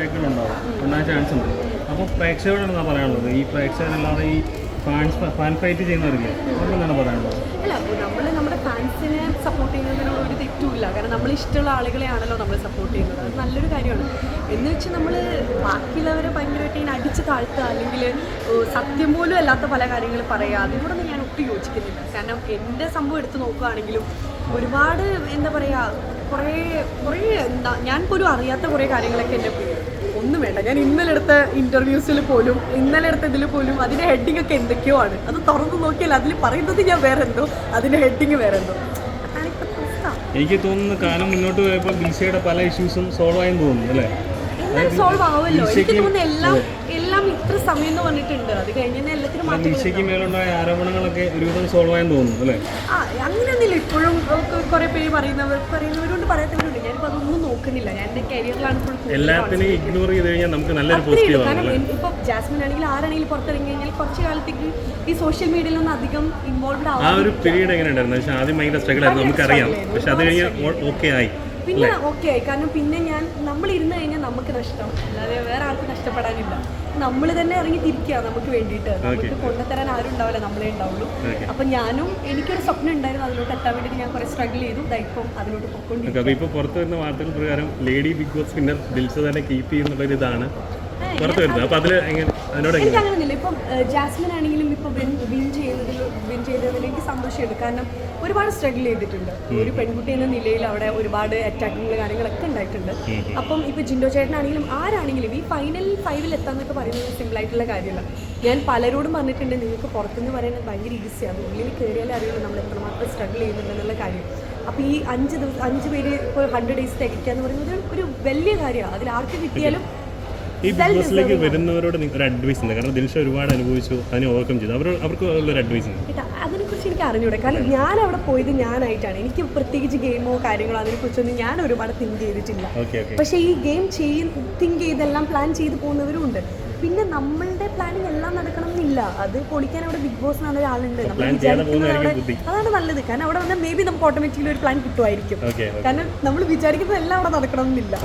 മിസ്റ്റേക്കുകൾ ഉണ്ടാവും ഉണ്ടാകാൻ ചാൻസ് ഉണ്ട്. അപ്പോൾ പ്രേക്ഷകരോടാണ് ഞാൻ പറയാനുള്ളത്. ഈ പ്രേക്ഷകരല്ലാതെ ഈ ഫാൻസ് ഫാൻ ഫൈറ്റ് ചെയ്യുന്നവരില്ലേ. അവർക്കെന്താണ് പറയാനുള്ളത്? അല്ല നമ്മൾ നമ്മുടെ ഫാൻസിനെ സപ്പോർട്ട് ചെയ്യുന്നതിനോട് ഒരു തെറ്റുമില്ല. കാരണം നമ്മൾ ഇഷ്ടമുള്ള ആളുകളെയാണല്ലോ നമ്മൾ സപ്പോർട്ട് ചെയ്യുന്നത്. അത് നല്ലൊരു കാര്യമാണ്. എന്ന് വെച്ച് നമ്മൾ ബാക്കിയുള്ളവരെ ഭയങ്കരമായിട്ട് ഇങ്ങനെ അടിച്ച് താഴ്ത്തുക അല്ലെങ്കിൽ സത്യം പോലും അല്ലാത്ത പല കാര്യങ്ങൾ പറയുക അതിനോടൊന്നും ഞാൻ ഒട്ടും യോജിക്കുന്നില്ല. കാരണം എന്റെ സംഭവം എടുത്ത് നോക്കുകയാണെങ്കിലും ഒരുപാട് എന്താ പറയുക കുറേ കുറേ എന്താ ഞാൻ പോലും അറിയാത്ത കുറേ കാര്യങ്ങളൊക്കെ എന്റെ ഒന്നും വേണ്ട. ഞാൻ ഇന്നലെ എടുത്ത ഇന്റർവ്യൂസിൽ പോലും ഇന്നലെ എടുത്ത ഇതിൽ പോലും അതിന്റെ ഹെഡിങ് ഒക്കെ എന്തൊക്കെയോ ആണ്. അത് തുറന്നു നോക്കിയാൽ അതിൽ പറയുന്നത് ഞാൻ വേറെ എന്തോ അതിന്റെ ഹെഡിങ് വേറെ എന്തോ. എനിക്ക് തോന്നുന്നു കാലം മുന്നോട്ട് പോയപ്പോൾ ദിൽഷയുടെ പല ഇഷ്യൂസും സോൾവ് ആയെന്ന് തോന്നുന്നു അല്ലേ? സോൾവ് ആവുമല്ലോ. എനിക്ക് തോന്നുന്നു എല്ലാം എല്ലാം ഇത്ര സമയം എന്ന് പറഞ്ഞിട്ടുണ്ട്. അത് കഴിഞ്ഞാൽ എല്ലാത്തിനും മാറ്റം മേലുണ്ടായ ആരോപണങ്ങളൊക്കെ ഒരുവിധം സോൾവ് ആയെന്ന് തോന്നുന്നു അല്ലേ? ആ അങ്ങനെയൊന്നുമില്ല. ഇപ്പോഴും കുറെ പേര് പറയുന്നവർ പറയുന്നവരുണ്ട് പറയാത്തവരുണ്ട്. ഞാനിപ്പോൾ അതൊന്നും നോക്കുന്നില്ല. ഞാൻ എന്റെ കരിയറിലാണ് ഇപ്പോൾ എല്ലാത്തിനെയും ഇഗ്നോർ ചെയ്ത് കഴിഞ്ഞാൽ നമുക്ക് നല്ലൊരു പോസിറ്റീവ് ആണ് കാരണം അല്ലേ ഇപ്പൊ ജാസ്മിൻ ആണെങ്കിൽ ആരാണെങ്കിലും പുറത്തിറങ്ങി കഴിഞ്ഞാൽ കുറച്ച് കാലത്തേക്ക് ഈ സോഷ്യൽ മീഡിയയിലൊന്നും അധികം ഇൻവോൾവ് ആ ഒരു പീരീഡ് എങ്ങനെ ഉണ്ടായിരുന്നു പക്ഷെ ആദ്യം ഭയങ്കര സ്ട്രഗിൾ ആയിരുന്നു. നമുക്കറിയാം. പക്ഷെ അത് കഴിഞ്ഞ് ഓക്കെ ആയി. പിന്നെ ഓക്കെ ആയി. കാരണം പിന്നെ ഞാൻ നമ്മൾ ഇരുന്ന് കഴിഞ്ഞാൽ നമുക്ക് നഷ്ടം. അല്ലാതെ വേറെ ആർക്കും നഷ്ടപ്പെടാനില്ല. നമ്മൾ തന്നെ ഇറങ്ങി തിരിക്കുക നമുക്ക് വേണ്ടിയിട്ട്. നമുക്ക് കൊണ്ടുതരാൻ ആരും ഉണ്ടാവില്ല നമ്മളെ ഉണ്ടാവുള്ളൂ. അപ്പൊ ഞാനും എനിക്കൊരു സ്വപ്നം ഉണ്ടായിരുന്നു അതിലോട്ട് എത്താൻ വേണ്ടിയിട്ട് ഞാൻ കുറെ സ്ട്രഗിൾ ചെയ്തു. ദാ ഇപ്പം അതിലോട്ട് പൊക്കോണ്ടിരിക്കും അപ്പൊ ഇപ്പൊ പുറത്തു വരുന്ന വാർത്തകൾ പ്രകാരം ലേഡി ബിഗ് ബോസ് പിന്നെ ദിൽഷ തന്നെ കീപ്പ് ചെയ്യുന്നുള്ളൊരു ഇതാണ് പുറത്ത് വരുന്നത് അതിൽ എങ്ങനെ അതിനോട് ഇപ്പം ജാസ്മിൻ ആണെങ്കിലും ഇപ്പൊ വിൻ വിൻ ചെയ്യുന്നതിൽ വിൻ ചെയ്തതിൽ എനിക്ക് സന്തോഷമുണ്ട്. കാരണം ഒരുപാട് സ്ട്രഗിൾ ചെയ്തിട്ടുണ്ട്. ഒരു പെൺകുട്ടി എന്ന നിലയിൽ അവിടെ ഒരുപാട് അറ്റാക്കുകൾ കാര്യങ്ങളൊക്കെ ഉണ്ടായിട്ടുണ്ട്. അപ്പം ഇപ്പൊ ജിൻഡോ ചേട്ടനാണെങ്കിലും ആരാണെങ്കിലും ഈ ഫൈനൽ ഫൈവിൽ എത്താന്നൊക്കെ പറയുന്നത് സിമ്പിൾ ആയിട്ടുള്ള കാര്യമല്ല. ഞാൻ പലരോടും പറഞ്ഞിട്ടുണ്ട് നിങ്ങൾക്ക് പുറത്തുനിന്ന് പറയുന്നത് ഭയങ്കര ഈസിയാണ് ഉള്ളിൽ കയറിയാലേ അറിയുള്ളൂ നമ്മൾ എത്രമാത്രം സ്ട്രഗിൾ ചെയ്യുന്നുണ്ടെന്നുള്ള കാര്യം. അപ്പോൾ ഈ അഞ്ച് ദിവസം അഞ്ച് പേര് ഇപ്പോൾ ഹൺഡ്രഡ് ഡേയ്സ് തികയ്ക്കുക എന്ന് പറയുന്നത് ഒരു വലിയ കാര്യമാണ്. അതിൽ ആർക്ക് കിട്ടിയാലും ഈ ബിസിനസ്സിലേക്ക് വരുന്നവരോട് ഒരു അഡ്വൈസ് ഉണ്ട്. കാരണം ദിൽഷ ഒരുപാട് അനുഭവിച്ചു അതിനെ ഓവർകം ചെയ്തു. അവർ അവർക്ക് ഉള്ളൊരു അഡ്വൈസ് ഉണ്ട്. അതിനെക്കുറിച്ച് എനിക്ക് അറിഞ്ഞൂടെ? കാരണം ഞാൻ അവിടെ പോയത് ഞാനായിട്ടാണ്. എനിക്ക് പ്രത്യേകിച്ച് ഗെയിമോ കാര്യങ്ങളോ അതിനെക്കുറിച്ചൊന്നും ഞാൻ ഒരുപാട് തിങ്ക് ചെയ്തിട്ടില്ല. പക്ഷേ ഈ ഗെയിം ചെയ് തിങ്ക് ചെയ്തെല്ലാം പ്ലാൻ ചെയ്ത് പോകുന്നവരും ഉണ്ട്. പിന്നെ നമ്മളുടെ പ്ലാനിങ് എല്ലാം നടക്കണം എന്നില്ല അത് പൊളിക്കാൻ അവിടെ ബിഗ് ബോസ് എന്ന ഒരാളുണ്ട്. നമ്മൾ വിചാരിക്കുന്നത് അവിടെ. അതാണ് നല്ലത്. കാരണം അവിടെ വന്നാൽ മേ ബി നമുക്ക് ഓട്ടോമാറ്റിക്കലി ഒരു പ്ലാൻ കിട്ടുമായിരിക്കും. കാരണം നമ്മൾ വിചാരിക്കുന്നത് എല്ലാം അവിടെ നടക്കണം എന്നില്ല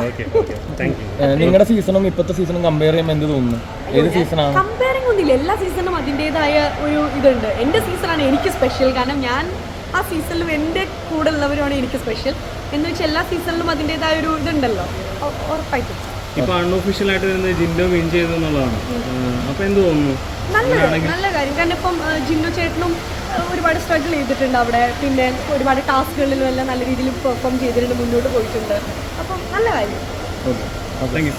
നിങ്ങളുടെ സീസണും ഇപ്പോഴത്തെ സീസണും കമ്പയർ ചെയ്യുമ്പോൾ എന്ത് തോന്നുന്നു? ഏത് സീസണാണ് കമ്പയറിംഗ് ഒന്നുമില്ല. എല്ലാ സീസണും അതിന്റെതായ ഒരു ഇതുണ്ട്. എന്റെ സീസണാണ് എനിക്ക് സ്പെഷ്യൽ കാരണം ഞാൻ ആ സീസണിലും എന്റെ കൂടെ ഉള്ളവരുമാണ് എനിക്ക് സ്പെഷ്യൽ എന്ന് വെച്ചാൽ എല്ലാ സീസണിലും അതിന്റെതായ ഒരു ഇതുണ്ടല്ലോ. ഉറപ്പായിട്ടും. ഇപ്പോൾ അൺഒഫീഷ്യൽ ആയിട്ട് വരുന്നത് ജിൻഡോ വിൻ ചെയ്തു എന്നുള്ളതാണ് അപ്പോൾ എന്ത് തോന്നുന്നു? നല്ല കാര്യം. കാരണം ഇപ്പം ജിൻഡോ ചേട്ടനും ഒരുപാട് സ്ട്രഗിൾ ചെയ്തിട്ടുണ്ട് അവിടെ. പിന്നെ ഒരുപാട് ടാസ്കുകളിലും എല്ലാം നല്ല രീതിയിൽ പെർഫോം ചെയ്തിട്ടുണ്ട് മുന്നോട്ട് പോയിട്ടുണ്ട്. അപ്പം നല്ല കാര്യം. Thank you